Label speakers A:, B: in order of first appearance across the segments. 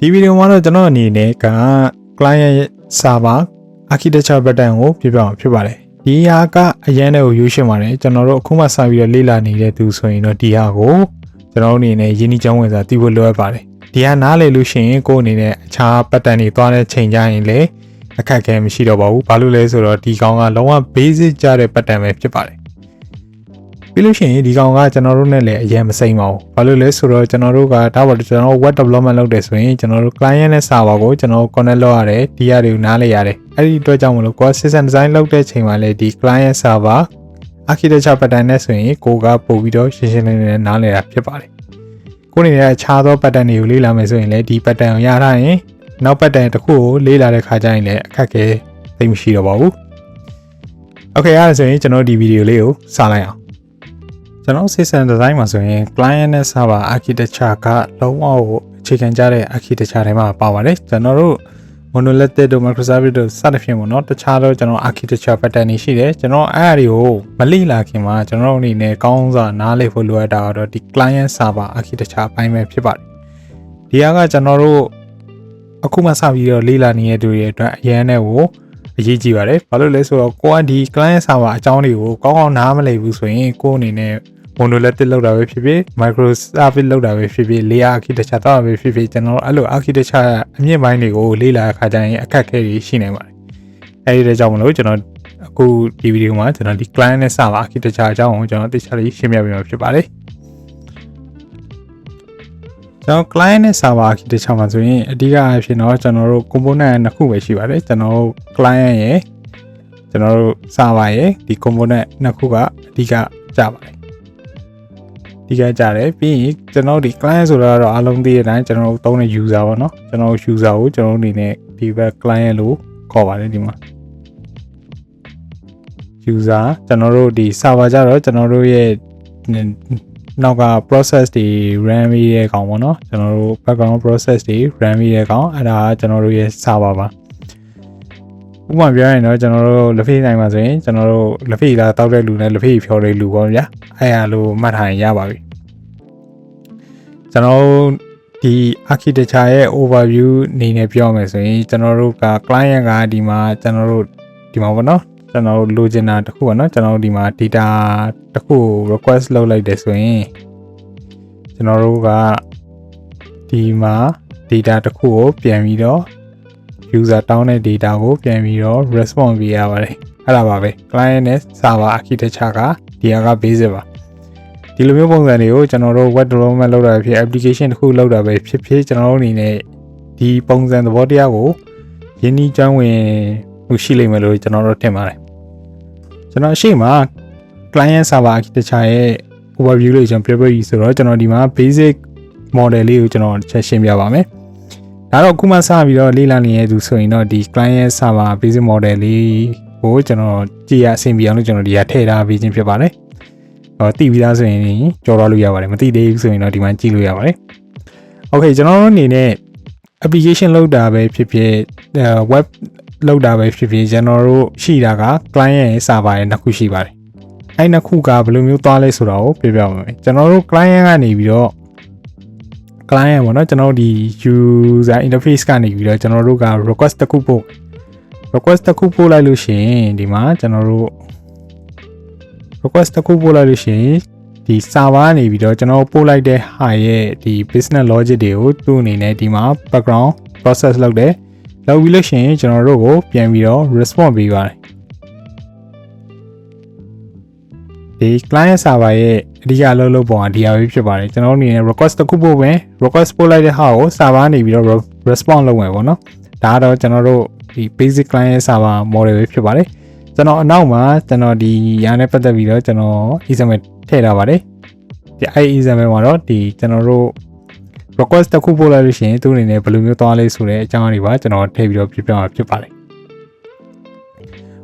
A: ဒီဗီဒီယိုမှာတော့ကျွန်တော်အနေနဲ့က client server architecture pattern ကိုပြပြအောင်ဖြစ်ပါတယ်ဒီဟာကအရန်တဲ့ကိုယူရှင်းပါတယ်ကျွန်တော်တို့အခုမှစပြီးတော့လေ့လာနေတဲ့သူဆိုရင်တော့ဒီဟာကိုကျွန်တော်တို့အနေနဲ့ယင်းဒီကျောင်းဝင်စာသိဖို့လိုအပ်ပါတယ်ဒီဟာနားလည်လို့ရှိရင်ကိုယ်အနေနဲ့အခြား pattern တွေသွားတဲ့ချိန်ကြရင်လည်းအခက်အခဲမရှိတော့ပါဘူးဘာလို့လဲဆိုတော့ဒီကောင်ကလုံးဝ basic ကြတဲ့ pattern ပဲဖြစ်ပါတယ် ပြီးလို့ရှိရင်ဒီကောင်ကကျွန်တော်တို့နဲ့လည်းအရင်မစိမ့်ပါဘူး။ဘာလို့လဲဆိုတော့ကျွန်တော်တို့ကဒါပါကျွန်တော်တို့ web development လုပ်တယ်ဆိုရင်ကျွန်တော်တို့ client နဲ့ server ကိုကျွန်တော်တို့ connect လုပ်ရတယ်ဒီဟာတွေကိုနားလည်ရတယ်။အဲ့ဒီအတွက်ကြောင့်မလို့ကိုယ် system design လုပ်တဲ့ချိန်မှာလည်းဒီ client server architecture pattern နဲ့ဆိုရင်ကိုကပို့ပြီးတော့ရှင်းရှင်းလင်းလင်းနားလည်တာဖြစ်ပါတယ်။ကိုယ်အနေနဲ့အခြားသော pattern တွေကိုလေ့လာမယ်ဆိုရင်လည်းဒီ pattern ကိုရထားရင်နောက် pattern တစ်ခုကိုလေ့လာတဲ့ခါကျရင်လည်းအခက်အခဲသိမရှိတော့ပါဘူး။ Okay အဲ့ဒါဆိုရင်ကျွန်တော်ဒီဗီဒီယိုလေးကိုစလိုက်အောင် ကျွန်တော် system design မှာဆိုရင် client နဲ့ server architecture ကလုံးဝကိုအခြေခံကြတဲ့ architecture တွေမှာပါပါတယ်ကျွန်တော်တို့ monolithic တို့ microservice တို့စသဖြင့်ပေါ့နော်တခြားတော့ကျွန်တော် architecture pattern တွေရှိတယ်ကျွန်တော်အဲ့အရာတွေကိုမလိလာခင်မှာကျွန်တော်တို့အနေနဲ့ကောင်းစွာနားလည်ဖို့လိုအပ်တာကတော့ဒီ client server architecture အပိုင်းပဲဖြစ်ပါတယ်ဒီဟာကကျွန်တော်တို့အခုမှစပြီးတော့လေ့လာနေတဲ့သူတွေအတွက်အရင်နဲ့ကိုအရေးကြီးပါတယ်။ဘာလို့လဲဆိုတော့ကိုကဒီ client server အကြောင်းတွေကိုကောင်းကောင်းနားမလည်ဘူးဆိုရင်ကိုအနေနဲ့ monolithic လောက်တာပဲဖြစ်ဖြစ် microservice လောက်တာပဲဖြစ်ဖြစ် layer architecture တော့ပဲဖြစ်ဖြစ်ကျွန်တော်အဲ့လို architecture အမြင့်ပိုင်းတွေကိုလေ့လာခါကြရင်အခက်အခဲတွေရှိနေပါတယ်။အဲဒီတဲ့ကြောင့်မလို့ကျွန်တော်အခုဒီဗီဒီယိုမှာကျွန်တော်ဒီ client နဲ့ server architecture အကြောင်းကိုကျွန်တော်သိချလေးရှင်းပြပေးမှာဖြစ်ပါတယ်။ကျွန်တော် client နဲ့ server architecture မှာဆိုရင်အဓိကအဖြစ်တော့ကျွန်တော်တို့ component နှစ်ခုပဲရှိပါတယ်ကျွန်တော်တို့ client ရယ်ကျွန်တော်တို့ server ရယ်ဒီ component နှစ်ခုကအဓိကကြပါတယ် ဒီကကြတယ်ပြီးရင်ကျွန်တော်ဒီ client ဆိုတာတော့အားလုံးသိတဲ့အတိုင်းကျွန်တော်တို့သုံးတဲ့ user ပေါ့နော်ကျွန်တော် user ကိုကျွန်တော်တို့အနေနဲ့ဒီဘက် client လို့ခေါ်ပါတယ်ဒီမှာ user ကျွန်တော်တို့ဒီ server ကြတော့ကျွန်တော်တို့ရဲ့နောက်က process တွေ run ပြီးတဲ့ကောင်ပေါ့နော်ကျွန်တော်တို့ background process တွေ run ပြီးတဲ့ကောင်အဲ့ဒါကကျွန်တော်တို့ရဲ့ server ပါဥပမာပြောရင်တော့ကျွန်တော်တို့လက်ဖေးနိုင်မှာဆိုရင်ကျွန်တော်တို့လက်ဖေးလာတောက်တဲ့လူနဲ့လက်ဖေးဖြောတဲ့လူပေါ့ဗျာအဲ့ဟာလိုမှတ်ထားရင်ရပါပြီ ကျွန်တော်ဒီ architecture ရဲ့ overview အနေနဲ့ပြောမယ်ဆိုရင်ကျွန်တော်တို့က client ကဒီမှာကျွန်တော်တို့ဒီမှာပေါ့နော်ကျွန်တော်တို့လိုချင်တာတစ်ခုပေါ့နော်ကျွန်တော်တို့ဒီမှာ data တစ်ခု request လုပ်လိုက်တယ်ဆိုရင်ကျွန်တော်တို့ကဒီမှာ data တစ်ခုကိုပြန်ပြီးတော့ user တောင်းတဲ့ data ကိုပြန်ပြီးတော့ response ပေးရပါတယ်အဲ့ဒါပါပဲ client နဲ့ server architecture ကဒီဟာက basic ပါ ဒီလိုမျိုးပုံစံတွေကိုကျွန်တော်တို့ web development လုပ်တာဖြစ် application တစ်ခုလုပ်တာပဲဖြစ်ဖြစ်ကျွန်တော်တို့အနေနဲ့ဒီပုံစံသဘောတရားကိုယင်းဒီကျောင်းဝင်မှုရှိလိမ့်မယ်လို့ကျွန်တော်တို့ထင်ပါတယ်ကျွန်တော်အရှိမ client server architecture ရဲ့ overview လေးကျွန်တော်ပြောပြပြီးဆိုတော့ကျွန်တော်ဒီမှာ basic model လေးကိုကျွန်တော်ချက်ရှင်းပြပါမယ်ဒါတော့အခုမှစပြီးတော့လေ့လာနေတဲ့သူဆိုရင်တော့ဒီ client server basic model လေးကိုကျွန်တော်ကြည့်ရအဆင်ပြေအောင်လို့ကျွန်တော်ဒီကထည့်ထားပေးခြင်းဖြစ်ပါတယ်ဟော သိပြီးသားဆိုရင်ကြော်ရလို့ရပါတယ်မသိသေးဘူးဆိုရင်တော့ဒီမှာကြည့်လို့ရပါတယ် Okay ကျွန်တော်တို့အနေနဲ့ application လောက်တာပဲဖြစ်ဖြစ် web လောက်တာပဲဖြစ်ဖြစ်ကျွန်တော်တို့ရှိတာက client ရဲ့ server ရဲ့နှစ်ခုရှိပါတယ်အဲ့နှစ်ခုကဘယ်လိုမျိုးသွားလဲဆိုတာကိုပြပြပါမယ်ကျွန်တော်တို့ client ကနေပြီးတော့ client ပေါ့နော်ကျွန်တော်ဒီ user interface ကနေပြီးတော့ကျွန်တော်တို့က request တစ်ခုပို့ request တစ်ခုပို့လိုက်လို့ရှိရင်ဒီမှာကျွန်တော်တို့ request တစ်ခုပို့လိုက်လို့ရှိရင်ဒီ server ကနေပြီးတော့ကျွန်တော်ပို့လိုက်တဲ့ဟာရဲ့ဒီ business logic တွေကိုသူ့အနေနဲ့ဒီမှာ background process လုပ်တယ်လုပ်ပြီးလို့ရှိရင်ကျွန်တော်တို့ကိုပြန်ပြီးတော့ response ပေးပါတယ်ဒီ client server ရဲ့အဓိကအလုပ်လုပ်ပုံကဒီဟာပဲဖြစ်ပါတယ်ကျွန်တော်တို့အနေနဲ့ request တစ်ခုပို့ပဲ request ပို့လိုက်တဲ့ဟာကို server နေပြီးတော့ response လုပ်မယ်ပေါ့နော်ဒါကတော့ကျွန်တော်တို့ဒီ basic client server model ပဲဖြစ်ပါတယ် ကျွန်တော်အနောက်မှာကျွန်တော်ဒီရာနဲ့ပတ်သက်ပြီးတော့ကျွန်တော် example ထည့်ထားပါတယ်ဒီအဲ example မှာတော့ဒီကျွန်တော်တို့ request တစ်ခုပို့လိုက်လို့ရှိရင်သူ့အနေနဲ့ဘယ်လိုမျိုးသွားလဲဆိုတဲ့အကြောင်းအရာတွေပါကျွန်တော်ထည့်ပြီးတော့ပြပြမှာဖြစ်ပါတယ်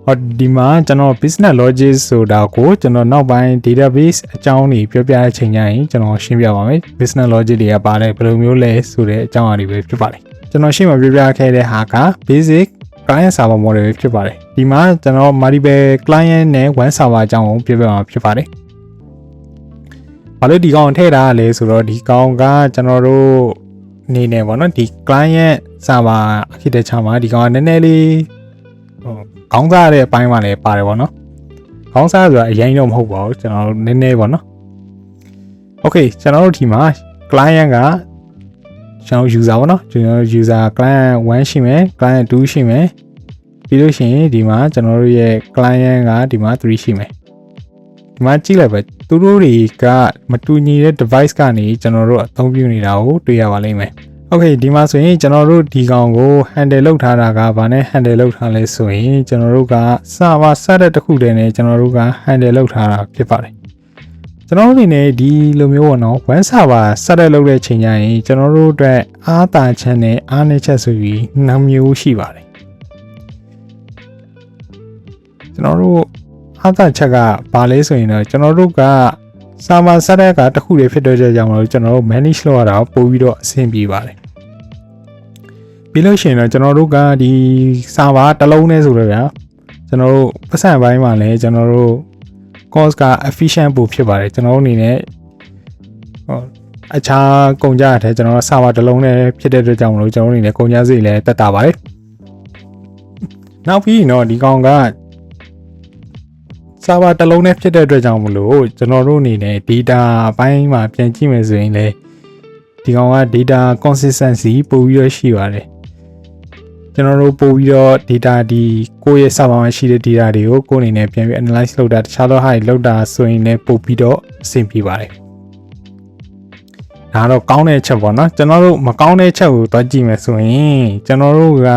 A: ဟောဒီမှာကျွန်တော် business logic ဆိုတာကိုကျွန်တော်နောက်ပိုင်း database အကြောင်းတွေပြောပြတဲ့အချိန်ကျရင်ကျွန်တော်ရှင်းပြပါမယ် business logic တွေကပါတယ်ဘယ်လိုမျိုးလဲဆိုတဲ့အကြောင်းအရာတွေပဲဖြစ်ပါတယ်ကျွန်တော်ရှင်းမပြပြခဲ့တဲ့ဟာက basic client server model ပဲဖြစ်ပါတယ်ဒီမှာကျွန်တော် multiple client နဲ့ one server အကြောင်းကိုပြောပြမှာဖြစ်ပါတယ်ဘာလို့ဒီကောင်ထည့်ထားရလဲဆိုတော့ဒီကောင်ကကျွန်တော်တို့အနေနဲ့ပေါ့နော်ဒီ client server architecture မှာဒီကောင်ကနည်းနည်းလေးဟိုခေါင်းစားတဲ့အပိုင်းမှာလည်းပါတယ်ပေါ့နော်ခေါင်းစားဆိုတာအရင်တော့မဟုတ်ပါဘူးကျွန်တော်တို့နည်းနည်းပေါ့နော် okay ကျွန်တော်တို့ဒီမှာ client က ကျွန်တော် user ပေါ့နော်ကျွန်တော် user client 1ရှိမယ် client 2ရှိမယ်ပြီးလို့ရှိရင်ဒီမှာကျွန်တော်တို့ရဲ့ client ကဒီမှာ3ရှိမယ်ဒီမှာကြည့်လိုက်ပဲသူတို့တွေကမတူညီတဲ့ device ကနေကျွန်တော်တို့အသုံးပြုနေတာကိုတွေ့ရပါလိမ့်မယ်။ Okay ဒီမှာဆိုရင်ကျွန်တော်တို့ဒီကောင်ကို handle လုပ်ထားတာကဘာနဲ့ handle လုပ်ထားလဲဆိုရင်ကျွန်တော်တို့က server ဆက်တဲ့တစ်ခုတည်းနဲ့ကျွန်တော်တို့က handle လုပ်ထားတာဖြစ်ပါတယ်။ ကျွန်တော်တို့အနေနဲ့ဒီလိုမျိုးပေါ့နော် one server ဆက်တဲ့လုပ်တဲ့ချိန်ကျရင်ကျွန်တော်တို့အတွက်အားတာချက်နဲ့အားနည်းချက်ဆိုပြီးနှမျိုးရှိပါတယ်။ကျွန်တော်တို့အားသာချက်ကဘာလဲဆိုရင်တော့ကျွန်တော်တို့ကစာမဆက်တဲ့ကတခုတွေဖြစ်တဲ့ကြောင့်မလို့ကျွန်တော်တို့ manage လုပ်ရတာပို့ပြီးတော့အဆင်ပြေပါတယ်ပြီးလို့ရှိရင်တော့ကျွန်တော်တို့ကဒီစာပါတစ်လုံးနဲ့ဆိုတော့ဗျာကျွန်တော်တို့ပတ်စံပိုင်းမှာလည်းကျွန်တော်တို့ cost က efficient ပို့ဖြစ်ပါတယ်ကျွန်တော်တို့အနေနဲ့ဟောအခြားကုန်ကြတဲ့ကျွန်တော်တို့စာပါတစ်လုံးနဲ့ဖြစ်တဲ့အတွက်ကြောင့်မလို့ကျွန်တော်တို့အနေနဲ့ကုန်ကြစိလည်းတက်တာပါတယ်နောက်ပြီးတော့ဒီကောင်ကဆာဗာတစ်လုံးနဲ့ဖြစ်တဲ့အတွက်ကြောင့်မလို့ကျွန်တော်တို့အနေနဲ့ data အပိုင်းမှာပြန်ကြည့်မယ်ဆိုရင်လေဒီကောင်က data consistency ပိုပြီးတော့ရှိပါတယ် ကျွန်တော်တို့ပို့ပြီးတော့ data ဒီကိုယ့်ရဲ့ server မှာရှိတဲ့ data တွေကိုကိုယ့်အနေနဲ့ပြန်ပြီး analyze လုပ်တာတခြားသောဟာတွေလုပ်တာဆိုရင်လည်းပို့ပြီးတော့အဆင်ပြေပါတယ်ဒါတော့ကောင်းတဲ့ချက်ပေါ့နော်ကျွန်တော်တို့မကောင်းတဲ့ချက်ကိုတွက်ကြည့်မယ်ဆိုရင်ကျွန်တော်တို့က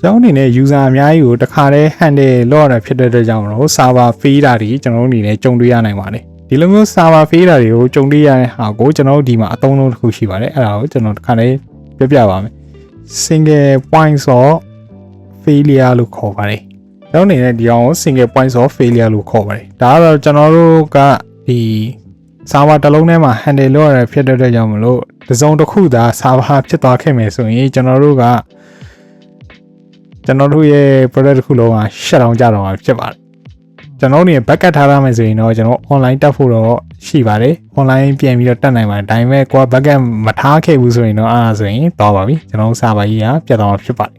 A: ကျွန်တော်အနေနဲ့ user အများကြီးကိုတခါတည်း handle လုပ်ရတာဖြစ်တဲ့အတွက်ကြောင့်မလို့ server fail တာတွေကျွန်တော်တို့အနေနဲ့ကြုံတွေ့ရနိုင်ပါတယ်ဒီလိုမျိုး server fail တာတွေကိုကြုံတွေ့ရတဲ့ဟာကိုကျွန်တော်တို့ဒီမှာအသုံးလုံးတစ်ခုရှိပါတယ်အဲ့ဒါကိုကျွန်တော်တခါတည်းပြပြပါမယ် single points of failure လို့ခေါ်ပါတယ်ကျွန်တော်အနေနဲ့ဒီအောင် single points of failure လို့ခေါ်ပါတယ်ဒါကတော့ကျွန်တော်တို့ကဒီ server တစ်လုံးထဲမှာ handle လုပ်ရတာဖြစ်တဲ့အတွက်ကြောင့်မလို့တစ်စုံတစ်ခုသာ server ဖြစ်သွားခဲ့မယ်ဆိုရင်ကျွန်တော်တို့ကကျွန်တော်တို့ရဲ့ product တစ်ခုလုံးက shut down ကြတော့မှာဖြစ်ပါတယ်ကျွန်တော်တို့နေ backup ထားရမယ်ဆိုရင်တော့ကျွန်တော် online တက်ဖို့တော့ ရှိပါတယ် online ပြန်ပြီးတော့တက်နိုင်ပါတယ်ဒါပေမဲ့ကိုက backup မထားခဲ့ဘူးဆိုရင်တော့အားဆိုရင်တော့ပါပြီကျွန်တော် server ကြီးကပြတ်သွားမှာဖြစ်ပါတယ်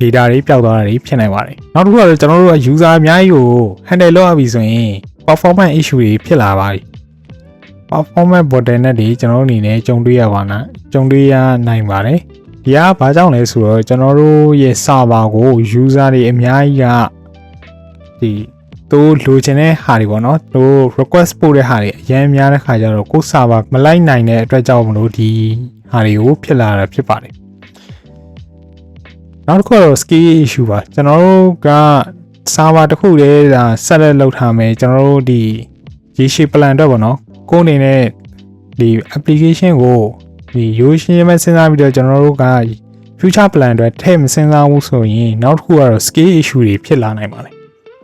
A: data တွေပျောက်သွားတာတွေဖြစ်နိုင်ပါတယ်နောက်တစ်ခုကတော့ကျွန်တော်တို့က user အများကြီးကို handle လုပ်ရပြီဆိုရင် performance issue တွေဖြစ်လာပါပြီ performance bottleneck တွေကျွန်တော်တို့အနေနဲ့ကြုံတွေ့ရပါနာကြုံတွေ့ရနိုင်ပါတယ်ဒီကဘာကြောင့်လဲဆိုတော့ကျွန်တော်တို့ရဲ့ server ကို user တွေအများကြီးကဒီ သူလိုချင်တဲ့ဟာတွေပေါ့နော်သူ request ပို့တဲ့ဟာတွေအရင်များတဲ့ခါကျတော့ကိုယ် server မလိုက်နိုင်တဲ့အတွက်ကြောင့်မလို့ဒီဟာတွေကိုဖြစ်လာတာဖြစ်ပါတယ်နောက်တစ်ခုကတော့ scale issue ပါကျွန်တော်တို့က server တစ်ခုတည်းဒါ set လက်လောက်ထားမယ်ကျွန်တော်တို့ဒီရေရှည် plan အတွက်ပေါ့နော်ကိုယ်အနေနဲ့ဒီ application ကိုဒီရိုးရှင်းမဲ့စဉ်းစားပြီးတော့ကျွန်တော်တို့က future plan အတွက်ထည့်မစဉ်းစားဘူးဆိုရင်နောက်တစ်ခုကတော့ scale issue တွေဖြစ်လာနိုင်ပါတယ်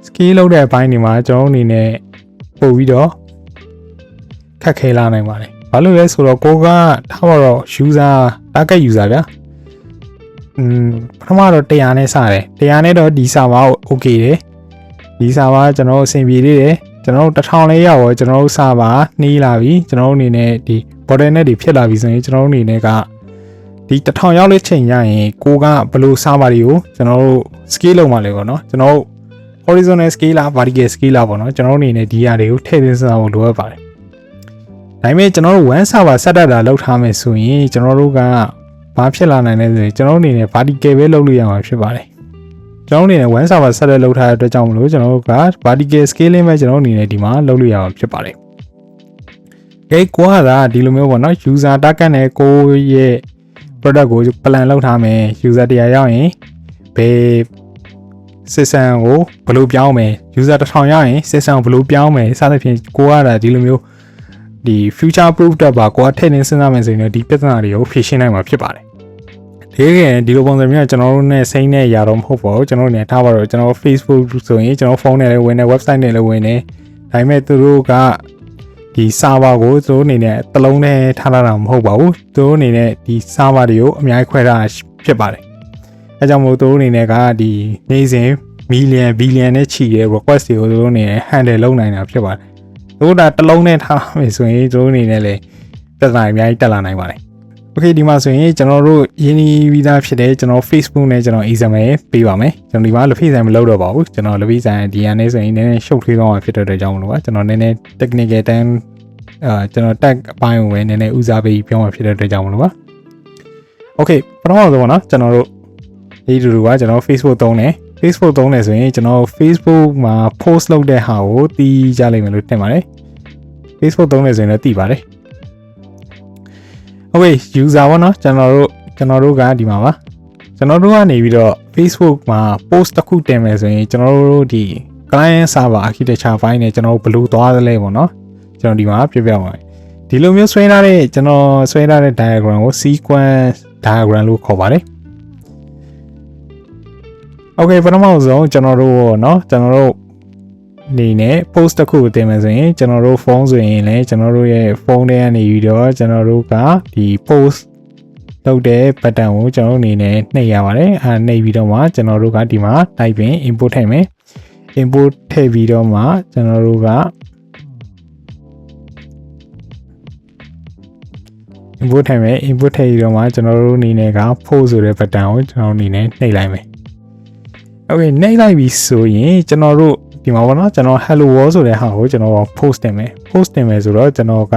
A: scale လုပ်တဲ့အပိုင်းတွေမှာကျွန်တော်အနေနဲ့ပို့ပြီးတော့ခက်ခဲလာနိုင်ပါတယ်ဘာလို့လဲဆိုတော့ကိုကထားပါတော့ user target user ဗျာอืมပထမတော့100နဲ့စတယ်100နဲ့တော့ဒီ server ကို okay တယ်ဒီ server ကျွန်တော်အဆင်ပြေသေးတယ်ကျွန်တော်တို့1000လေးရောက်ရောကျွန်တော်တို့ server နှီးလာပြီကျွန်တော်တို့အနေနဲ့ဒီ bottleneck တွေဖြစ်လာပြီဆိုရင်ကျွန်တော်တို့အနေနဲ့ကဒီ1000ရောက်လက်ချိန်ရရင်ကိုကဘယ်လို server တွေကိုကျွန်တော်တို့ scale လုပ်မှလဲပေါ့နော်ကျွန်တော်တို့ horizontal scale လား vertical scale လားပေါ့နော်ကျွန်တော်တို့အနေနဲ့ဒီအရာတွေကိုထည့်သွင်းစဉ်းစားဖို့လိုအပ်ပါတယ်ဒါပေမဲ့ကျွန်တော်တို့ one server setup တာလုပ်ထားမယ်ဆိုရင်ကျွန်တော်တို့ကဘာဖြစ်လာနိုင်လဲဆိုရင်ကျွန်တော်တို့အနေနဲ့ vertical ပဲလုပ်လို့ရမှာဖြစ်ပါတယ်ကျွန်တော်အနေနဲ့ one server setup လုပ်ထားတဲ့အတွက်ကြောင့်မလို့ကျွန်တော်တို့က vertical scaling ပဲကျွန်တော်အနေနဲ့ဒီမှာလုပ်လို့ရမှာဖြစ်ပါတယ်ကဲကိုကသာဒီလိုမျိုးပေါ့နော် user target နဲ့ကိုရဲ့ product ကို plan လုပ်ထားမယ် user တရားရောက်ရင်ဘယ် system ကိုဘယ်လိုပြောင်းမယ် user တစ်ထောင်ရရင် system ကိုဘယ်လိုပြောင်းမယ်စသဖြင့်ကိုကတာဒီလိုမျိုးဒီ future proof တက်ပါကိုကထည့်နေစဉ်းစားမယ်ဆိုရင်ဒီပြဿနာတွေကိုဖြေရှင်းနိုင်မှာဖြစ်ပါတယ်ဒီကဲဒီလိုပုံစံမျိုးကျွန်တော်တို့နဲ့စိမ့်နဲ့ရတော့မဟုတ်ပါဘူးကျွန်တော်တို့နေထားပါတော့ကျွန်တော် Facebook ဆိုရင်ကျွန်တော်ဖုန်းနဲ့လည်းဝင်တယ် website နဲ့လည်းဝင်တယ်ဒါပေမဲ့သူတို့ကဒီ server ကိုသူတို့အနေနဲ့တလုံးနဲ့ထားလာတာမဟုတ်ပါဘူးသူတို့အနေနဲ့ဒီ server တွေကိုအများကြီးခွဲထားဖြစ်ပါတယ် အဲကြောင့်မို့သူတို့အနေနဲ့ကဒီနေစဉ်မီလီယံဘီလီယံနဲ့ချီတဲ့ request တွေကိုသူတို့အနေနဲ့ handle လုပ်နိုင်တာဖြစ်ပါတယ်။သူတို့ဒါတစ်လုံးနဲ့ထားမယ်ဆိုရင်သူတို့အနေနဲ့လည်းပြဿနာတွေအများကြီးတက်လာနိုင်ပါတယ် Okay ဒီမှာဆိုရင်ကျွန်တော်တို့ယင်းဒီဗီဇာဖြစ်တဲ့ကျွန်တော် Facebook နဲ့ကျွန်တော် example ပေးပါမယ်ကျွန်တော်ဒီမှာ Levi ဆိုင်မလုပ်တော့ပါဘူးကျွန်တော် Levi ဆိုင်ဒီအနေဆိုရင်နည်းနည်းရှုပ်ထွေးသွားမှာဖြစ်တဲ့အတွက်ကြောင့်မလို့ပါကျွန်တော်နည်းနည်း technical တန်းအာကျွန်တော် tag အပိုင်းကိုပဲနည်းနည်းဦးစားပေးပြောမှာဖြစ်တဲ့အတွက်ကြောင့်မလို့ပါ Okay ပထမဆုံးပေါ့နော်ကျွန်တော်တို့ ဒီလူလူကကျွန်တော် Facebook သုံးတယ် Facebook သုံးတယ်ဆိုရင်ကျွန်တော် Facebook မှာ post လုပ်တဲ့ဟာကိုတီးကြလိမ့်မယ်လို့ထင်ပါတယ် Facebook သုံးတယ်ဆိုရင်လည်းသိပါတယ်ဟုတ်ပြီ user ပေါ့နော်ကျွန်တော်တို့ကျွန်တော်တို့ကဒီမှာပါကျွန်တော်တို့ကနေပြီးတော့ Facebook မှာ post တစ်ခုတင်မယ်ဆိုရင်ကျွန်တော်တို့ဒီ client server architecture file နဲ့ကျွန်တော်တို့ဘယ်လိုသွားသလဲပေါ့နော်ကျွန်တော်ဒီမှာပြပြပါမယ်ဒီလိုမျိုးဆွဲထားတဲ့ကျွန်တော်ဆွဲထားတဲ့ diagram ကို sequence diagram လို့ခေါ်ပါတယ် Okay ပထမဆုံးကျွန်တော်တို့ပေါ့နော်ကျွန်တော်တို့အနေနဲ့ post တစ်ခုကိုတင်မယ်ဆိုရင်ကျွန်တော်တို့ဖုန်းဆိုရင်လည်းကျွန်တော်တို့ရဲ့ဖုန်းထဲကနေပြီးတော့ကျွန်တော်တို့ကဒီ post လုပ်တဲ့ button ကိုကျွန်တော်တို့အနေနဲ့နှိပ်ရပါတယ်အဲနှိပ်ပြီးတော့မှကျွန်တော်တို့ကဒီမှာ type in input ထည့်မယ် input ထည့်ပြီးတော့မှကျွန်တော်တို့က input ထည့်မယ် input ထည့်ပြီးတော့မှကျွန်တော်တို့အနေနဲ့က post ဆိုတဲ့ button ကိုကျွန်တော်အနေနဲ့နှိပ်လိုက်မယ် Okay နှိပ်လိုက်ပြီဆိုရင်ကျွန်တော်တို့ဒီမှာပေါ့နော်ကျွန်တော် hello world ဆိုတဲ့ဟာကိုကျွန်တော် post တင်မယ် post တင်မယ်ဆိုတော့ကျွန်တော်က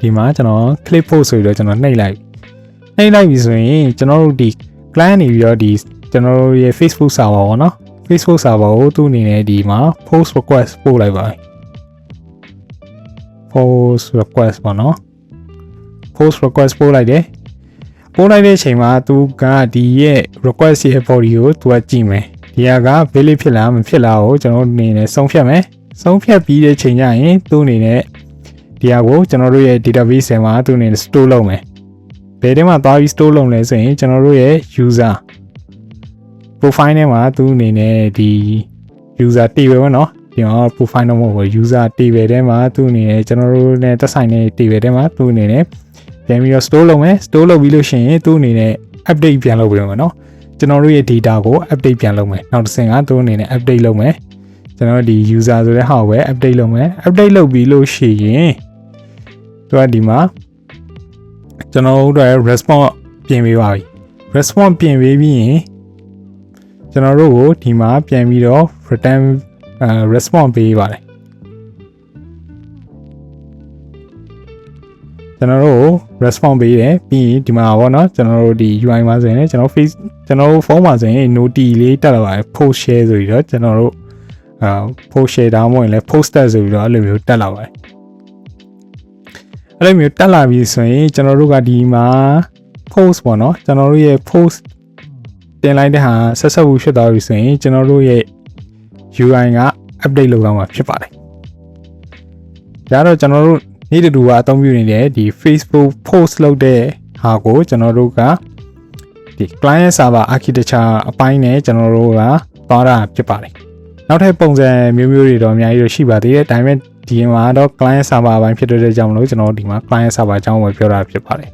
A: ဒီမှာကျွန်တော် click post ဆိုပြီးတော့ကျွန်တော်နှိပ်လိုက်နှိပ်လိုက်ပြီဆိုရင်ကျွန်တော်တို့ဒီ client နေပြီးတော့ဒီကျွန်တော်တို့ရဲ့ Facebook server ပေါ့နော် Facebook server ကိုသူ့အနေနဲ့ဒီမှာ post request ပို့လိုက်ပါ post request ပေါ့နော် post request ပို့လိုက်တယ် ပို့လိုက်တဲ့အချိန်မှာသူကဒီရဲ့ request ရဲ့ body ကိုသူကကြည့်မယ်ဒီဟာက valid ဖြစ်လားမဖြစ်လားကိုကျွန်တော်အနေနဲ့ဆုံးဖြတ်မယ်ဆုံးဖြတ်ပြီးတဲ့ချိန်ကျရင်သူ့အနေနဲ့ဒီဟာကိုကျွန်တော်တို့ရဲ့ database ထဲမှာသူ့အနေနဲ့ store လုပ်မယ်ဘယ်ထဲမှာသွားပြီး store လုပ်လဲဆိုရင်ကျွန်တော်တို့ရဲ့ user profile ထဲမှာသူ့အနေနဲ့ဒီ user table ပေါ့နော်ဒီမှာ profile တော့မဟုတ်ဘူး user table ထဲမှာသူ့အနေနဲ့ကျွန်တော်တို့နဲ့သက်ဆိုင်တဲ့ table ထဲမှာသူ့အနေနဲ့ ပြန်ပြီးတော့ store လုပ်မယ် store လုပ်ပြီးလို့ရှိရင်သူ့အနေနဲ့ update ပြန်လုပ်ပြီးတော့မယ်နော်ကျွန်တော်တို့ရဲ့ data ကို update ပြန်လုပ်မယ်နောက်တစ်ဆင့်ကသူ့အနေနဲ့ update လုပ်မယ်ကျွန်တော်ဒီ user ဆိုတဲ့ဟာကိုပဲ update လုပ်မယ် update လုပ်ပြီးလို့ရှိရင်သူကဒီမှာကျွန်တော်တို့ရဲ့ response ပြင်ပေးပါပြီ response ပြင်ပေးပြီးရင်ကျွန်တော်တို့ကိုဒီမှာပြန်ပြီးတော့ return response ပေးပါတယ်ကျွန်တော်တို့ response ပေးတယ်ပြီးရင်ဒီမှာပေါ့နော်ကျွန်တော်တို့ဒီ UI မှာဆိုရင်လည်းကျွန်တော် face ကျွန်တော်တို့ဖုန်းမှာဆိုရင် noti လေးတက်လာပါတယ် post share ဆိုပြီးတော့ကျွန်တော်တို့အာ post share ဒါမှမဟုတ်ရင်လည်း poster ဆိုပြီးတော့အဲ့လိုမျိုးတက်လာပါတယ်အဲ့လိုမျိုးတက်လာပြီဆိုရင်ကျွန်တော်တို့ကဒီမှာ post ပေါ့နော်ကျွန်တော်တို့ရဲ့ post တင်လိုက်တဲ့ဟာဆက်ဆက်ဘူးဖြစ်သွားပြီဆိုရင်ကျွန်တော်တို့ရဲ့ UI က update လုပ်တော့မှာဖြစ်ပါတယ်ဒါတော့ကျွန်တော်တို့ နေ့တူကအသုံးပြုနေတဲ့ဒီ Facebook post လုပ်တဲ့ဟာကိုကျွန်တော်တို့ကဒီ client server architecture အပိုင်းနဲ့ကျွန်တော်တို့ကသွားတာဖြစ်ပါတယ်နောက်ထပ်ပုံစံမျိုးမျိုးတွေတော့အများကြီးတော့ရှိပါသေးတယ်ဒါပေမဲ့ဒီမှာတော့ client server အပိုင်းဖြစ်တဲ့ကြောင့်မလို့ကျွန်တော်တို့ဒီမှာ client server အကြောင်းကိုပြောတာဖြစ်ပါတယ်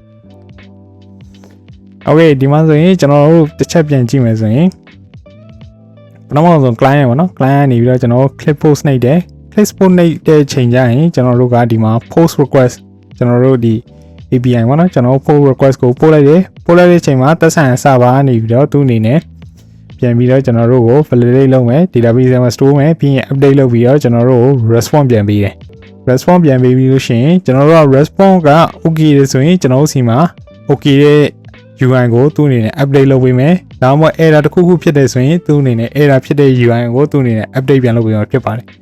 A: โอเคဒီမှာဆိုရင်ကျွန်တော်တို့တစ်ချက်ပြန်ကြည့်မယ်ဆိုရင်ပထမဆုံး client ပေါ့နော် client နေပြီးတော့ကျွန်တော် click post နှိပ်တယ် click post နှိပ်တဲ့ချိန်ကျရင်ကျွန်တော်တို့ကဒီမှာ post request ကျွန်တော်တို့ဒီ API ပေါ့နော်ကျွန်တော် post request ကိုပို့လိုက်တယ်ပို့လိုက်တဲ့အချိန်မှာသက်ဆိုင်ရာ server ကနေပြီးတော့သူ့အနေနဲ့ပြန်ပြီးတော့ကျွန်တော်တို့ကို validate လုပ်မယ် database ထဲမှာ store မယ်ပြီးရင် update လုပ်ပြီးတော့ကျွန်တော်တို့ကို response ပြန်ပေးတယ် response ပြန်ပေးပြီးလို့ရှိရင်ကျွန်တော်တို့က response က okay တယ်ဆိုရင်ကျွန်တော်တို့စီမှာ okay တဲ့ UI ကိုသူ့အနေနဲ့ update လုပ်ပေးမယ်။ဒါမှမဟုတ် error တစ်ခုခုဖြစ်တယ်ဆိုရင်သူ့အနေနဲ့ error ဖြစ်တဲ့ UI ကိုသူ့အနေနဲ့ update ပြန်လုပ်ပေးမှာဖြစ်ပါတယ်။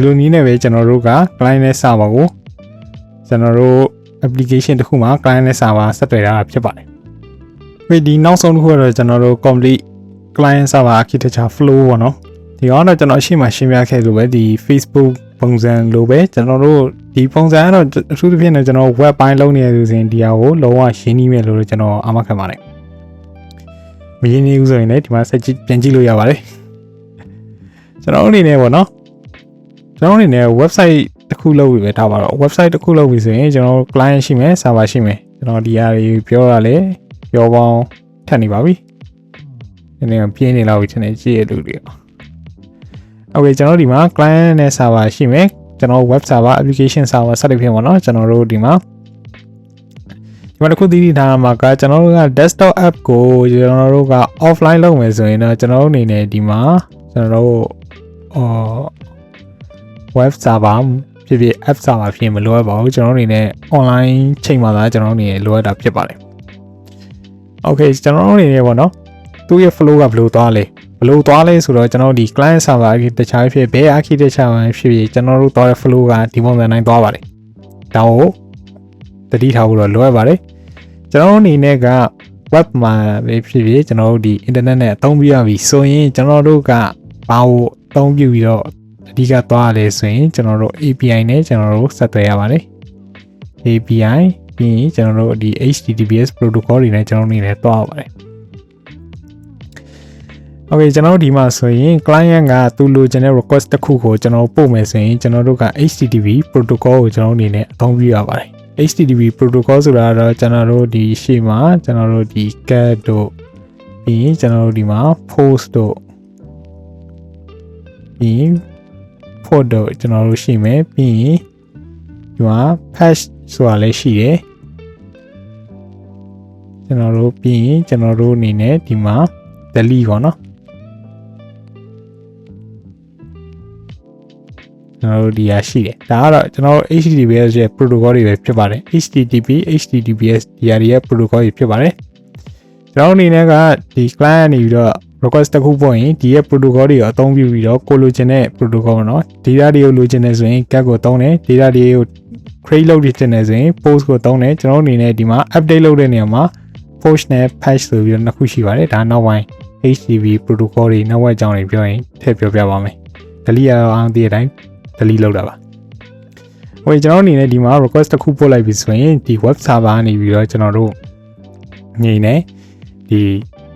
A: ဒီလိုနည်းနဲ့ပဲကျွန်တော်တို့က client နဲ့ server ကိုကျွန်တော်တို့ application တစ်ခုမှာ client နဲ့ server ဆက်သွယ်တာဖြစ်ပါတယ်။ဒီနောက်ဆုံးတစ်ခုကတော့ကျွန်တော်တို့ complete client server architecture flow ပေါ့နော်။ဒီကတော့ကျွန်တော်အရှိမရှင်းပြခဲ့လို့ပဲဒီ Facebook ပုံစံလိုပဲကျွန်တော်တို့ဒီပုံစံကတော့အထူးသဖြင့်တော့ကျွန်တော် web ပိုင်းလုပ်နေရသူစဉ်ဒီဟာကိုလုံးဝရှင်းနှီးမယ်လို့ကျွန်တော်အာမခံပါတယ်မရင်းနှီးဘူးဆိုရင်လည်းဒီမှာဆက်ကြည့်ပြန်ကြည့်လို့ရပါတယ်ကျွန်တော်အနေနဲ့ပေါ့နော် ကျွန်တော်အနေနဲ့ website တစ်ခုလုပ်ပြီပဲထားပါတော့ website တစ်ခုလုပ်ပြီဆိုရင်ကျွန်တော် client ရှိမယ် server ရှိမယ်ကျွန်တော်ဒီဟာတွေပြောရလေပြောပေါင်းထပ်နေပါပြီဒီနေ့ပြင်းနေလောက်ပြီထင်တယ်ကြည့်ရလူတွေโอเคကျွန်တော်ဒီမှာ client နဲ့ server ရှိမယ် ကျွန်တော် web server application server စသဖြင့်ပေါ့နော်ကျွန်တော်တို့ဒီမှာဒီမှာတစ်ခုသိသိထားမှာကကျွန်တော်တို့က desktop app ကိုကျွန်တော်တို့က offline လုပ်မယ်ဆိုရင်တော့ကျွန်တော်တို့အနေနဲ့ဒီမှာကျွန်တော်တို့အော် web server ဖြစ်ဖြစ် app server ဖြစ်ရင်မလိုအပ်ပါဘူးကျွန်တော်တို့အနေနဲ့ online ချိန်မှာသာကျွန်တော်တို့အနေနဲ့လိုအပ်တာဖြစ်ပါတယ် okay ကျွန်တော်တို့အနေနဲ့ပေါ့နော်သူ့ရဲ့ flow ကဘယ်လိုသွားလဲဘယ်လိုသွားလဲဆိုတော့ကျွန်တော်တို့ဒီ client server တခြားဖြစ်ဘယ် architecture မှာဖြစ်ဖြစ်ကျွန်တော်တို့သွားတဲ့ flow ကဒီပုံစံတိုင်းသွားပါတယ်ဒါကိုတတိထားဖို့တော့လိုအပ်ပါတယ်ကျွန်တော်တို့အနေနဲ့က web မှာပဲဖြစ်ဖြစ်ကျွန်တော်တို့ဒီ internet နဲ့အသုံးပြုရပြီဆိုရင်ကျွန်တော်တို့ကဘာကိုအသုံးပြုပြီးတော့ အဓိကသွားရလဲဆိုရင်ကျွန်တော်တို့ API နဲ့ကျွန်တော်တို့ဆက်သွယ်ရပါတယ် API ပြီးရင်ကျွန်တော်တို့ဒီ HTTPS protocol တွေနဲ့ကျွန်တော်တို့နေနဲ့တွားရပါတယ်။ Okay ကျွန်တော်တို့ဒီမှာဆိုရင် client ကသူလိုချင်တဲ့ request တစ်ခုကိုကျွန်တော်တို့ပို့မယ်ဆိုရင်ကျွန်တော်တို့က HTTP protocol ကိုကျွန်တော်တို့အနေနဲ့အသုံးပြုရပါတယ်။ HTTP protocol ဆိုတာတော့ကျွန်တော်တို့ဒီရှေ့မှာကျွန်တော်တို့ဒီ cat တို့ပြီးရင်ကျွန်တော်တို့ဒီမှာ post တို့ပြီးရင် port တို့ကျွန်တော်တို့ရှိမယ်ပြီးရင်ဒီမှာ patch ဆိုတာလည်းရှိတယ်ကျွန်တော်တို့ပြီးရင်ကျွန်တော်တို့အနေနဲ့ဒီမှာ delete ပေါ့နော်ကျွန်တော်တို့ဒီဟာရှိတယ်ဒါကတော့ကျွန်တော်တို့ HTTPS ရဲ့ protocol တွေပဲဖြစ်ပါတယ် HTTP HTTPS ဒီဟာတွေရဲ့ protocol တွေဖြစ်ပါတယ်ကျွန်တော်အနေနဲ့ကဒီ client ကနေပြီးတော့ request တစ်ခုပို့ရင်ဒီရဲ့ protocol တွေကိုအသုံးပြုပြီးတော့ကိုလိုချင်တဲ့ protocol ပေါ့နော် data တွေကိုလိုချင်တယ်ဆိုရင် cat ကိုသုံးတယ် data တွေကို create လုပ်ရတင်တယ်ဆိုရင် post ကိုသုံးတယ်ကျွန်တော်အနေနဲ့ဒီမှာ update လုပ်တဲ့နေရာမှာ push နဲ့ patch ဆိုပြီးတော့နှစ်ခုရှိပါတယ်ဒါနောက်ပိုင်း HTTP protocol တွေနောက်ဝက်အကြောင်းတွေပြောရင်ထည့်ပြောပြပါမယ် delete ရအောင်အားသိတဲ့အတိုင်း delete လုပ်တာပါဟိုကျွန်တော်အနေနဲ့ဒီမှာ request တစ်ခုပို့လိုက်ပြီဆိုရင်ဒီ web server ကနေပြီးတော့ကျွန်တော်တို့ငိမ့်နေဒီ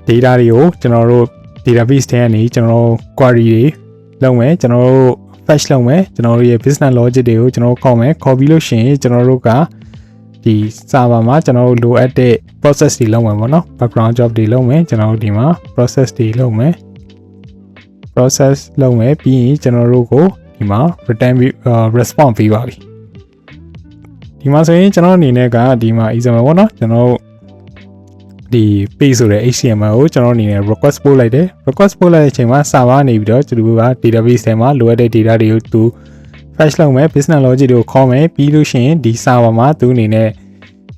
A: data တွေကိုကျွန်တော်တို့ database ထဲကနေကျွန်တော်တို့ query တွေလုပ်မယ်ကျွန်တော်တို့ fetch လုပ်မယ်ကျွန်တော်တို့ရဲ့ business logic တွေကိုကျွန်တော်တို့ခေါ်မယ်ခေါ်ပြီးလို့ရှိရင်ကျွန်တော်တို့ကဒီ server မှာကျွန်တော်တို့လိုအပ်တဲ့ process တွေလုပ်မယ်ပေါ့နော် background job တွေလုပ်မယ်ကျွန်တော်တို့ဒီမှာ process တွေလုပ်မယ် process လုပ်မယ်ပြီးရင်ကျွန်တော်တို့ကိုဒီမှာ return response ပေးပါပြီဒီမှာဆိုရင်ကျွန်တော်အနေနဲ့ကဒီမှာ example ပေါ့နော်ကျွန်တော် ဒီ page ဆိုတဲ့ HTML ကိုကျွန်တော်အနေနဲ့ request ပို့လိုက်တယ် request ပို့လိုက်တဲ့အချိန်မှာ server နေပြီးတော့သူက database ထဲမှာလိုအပ်တဲ့ data တွေကိုသူ fetch လုပ်မယ် business logic တွေကိုခေါ်မယ်ပြီးလို့ရှိရင်ဒီ server မှာသူအနေနဲ့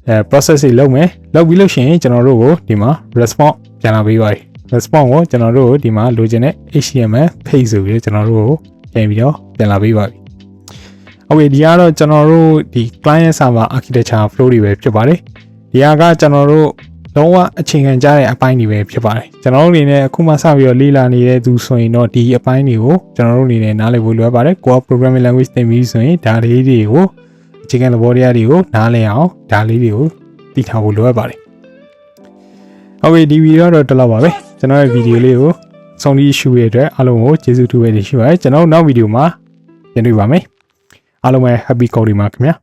A: အဲ process တွေလုပ်မယ်လုပ်ပြီးလို့ရှိရင်ကျွန်တော်တို့ကိုဒီမှာ response ပြန်လာပေးပါပြီ response ကိုကျွန်တော်တို့ကိုဒီမှာလိုချင်တဲ့ HTML page ဆိုပြီးတော့ကျွန်တော်တို့ကိုပြန်ပြီးတော့ပြန်လာပေးပါပြီ။ Okay ဒီကတော့ကျွန်တော်တို့ဒီ client server architecture flow တွေပဲဖြစ်ပါတယ်။ဒီဟာကကျွန်တော်တို့ လုံးဝအခြေခံကြတဲ့အပိုင်းတွေပဲဖြစ်ပါတယ်။ကျွန်တော်တို့အနေနဲ့အခုမှစပြီးတော့လေ့လာနေတဲ့သူဆိုရင်တော့ဒီအပိုင်းတွေကိုကျွန်တော်တို့အနေနဲ့နားလည်ဖို့လိုအပ်ပါတယ်။ Core programming language သင်ပြီးဆိုရင်ဒါလေးတွေကိုအခြေခံသဘောတရားတွေကိုနားလည်အောင်ဒါလေးတွေကိုသိထားဖို့လိုအပ်ပါတယ်။ Okay ဒီဗီဒီယိုတော့ဒီလောက်ပါပဲ။ကျွန်တော်ရဲ့ဗီဒီယိုလေးကိုဆုံးဖြတ်ရှုရတဲ့အတွက်အားလုံးကိုကျေးဇူးတူပဲရှိပါတယ်ကျွန်တော်နောက်ဗီဒီယိုမှာပြန်တွေ့ပါမယ်အားလုံးပဲ happy coding ပါခင်ဗျာ